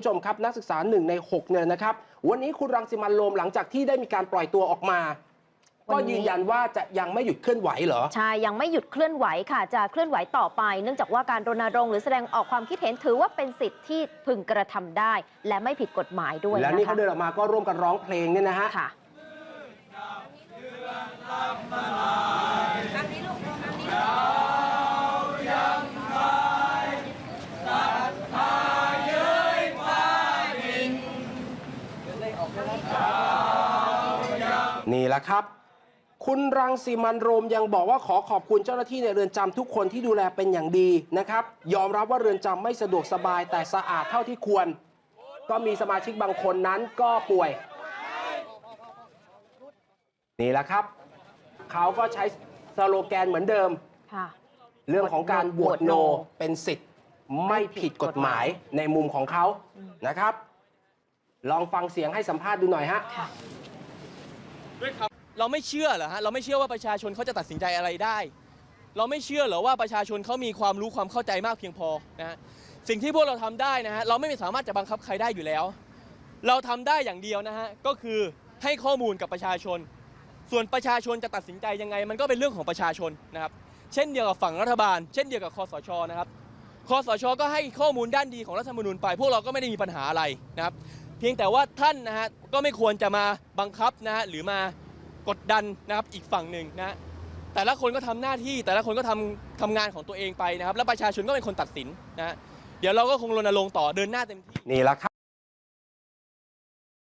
ผู้ชมครับ นักศึกษาหนึ่งใน6เนี่ยนะครับ วันนี้คุณรังสิมันต์โรมหลังจากที่ได้มีการปล่อยตัวออกมา ก็วันนี้ยืนยันว่าจะยังไม่หยุดเคลื่อนไหวเหรอ ใช่ ยังไม่หยุดเคลื่อนไหวค่ะ จะเคลื่อนไหวต่อไป เนื่องจากว่าการรณรงค์หรือแสดงออกความคิดเห็นถือว่าเป็นสิทธิ์ที่พึงกระทำได้ และไม่ผิดกฎหมายด้วยและนะนี่คะเขาเดินออกมาก็ร่วมกันร้องเพลงเนี่ยนะฮะ นี่แหละครับ คุณรังสีมันต์โรมยังบอกว่าขอขอบคุณเจ้าหน้าที่ในเรือนจำทุกคนที่ดูแลเป็นอย่างดีนะครับ ยอมรับว่าเรือนจำไม่สะดวกสบายแต่สะอาดเท่าที่ควร ก็มีสมาชิกบางคนนั้นก็ป่วย นี่แหละครับ เขาก็ใช้สโลแกนเหมือนเดิม ค่ะ เรื่องของการโหวตโหวตโน no เป็นสิทธิ์ไม่ผิดกฎหมายในมุมของเขานะครับ ลองฟังเสียงให้สัมภาษณ์ดูหน่อยฮะ เราไม่เชื่อเหรอฮะเราไม่เชื่อว่าประชาชนเขาจะตัดสินใจอะไรได้ เราไม่เชื่อเหรอว่าประชาชนเขามีความรู้ความเข้าใจมากเพียงพอนะฮะสิ่งที่พวกเราทำได้นะฮะเราไม่สามารถจะบังคับใครได้อยู่แล้ว เราทำได้อย่างเดียวนะฮะก็คือให้ข้อมูลกับประชาชน ส่วนประชาชนจะตัดสินใจยังไง มันก็เป็นเรื่องของประชาชนนะครับเช่นเดียวกับฝั่งรัฐบาล เช่นเดียวกับคอสชนะครับคอสช ก็ให้ข้อมูลด้านดีของรัฐธรรมนูญไป พวกเราก็ไม่ได้มีปัญหาอะไรนะครับ เพียงแต่ว่าท่านนะฮะก็ไม่ควรจะมาบังคับนะฮะหรือมากดดันนะครับอีกฝั่งหนึ่งนะแต่ละคนก็ทำหน้าที่ แต่ละคนก็ทำทำงานของตัวเองไปนะครับ แล้วประชาชนก็เป็นคนตัดสินนะเดี๋ยวเราก็คงรณรงค์ต่อเดินหน้าเต็มที่นี่ละครับ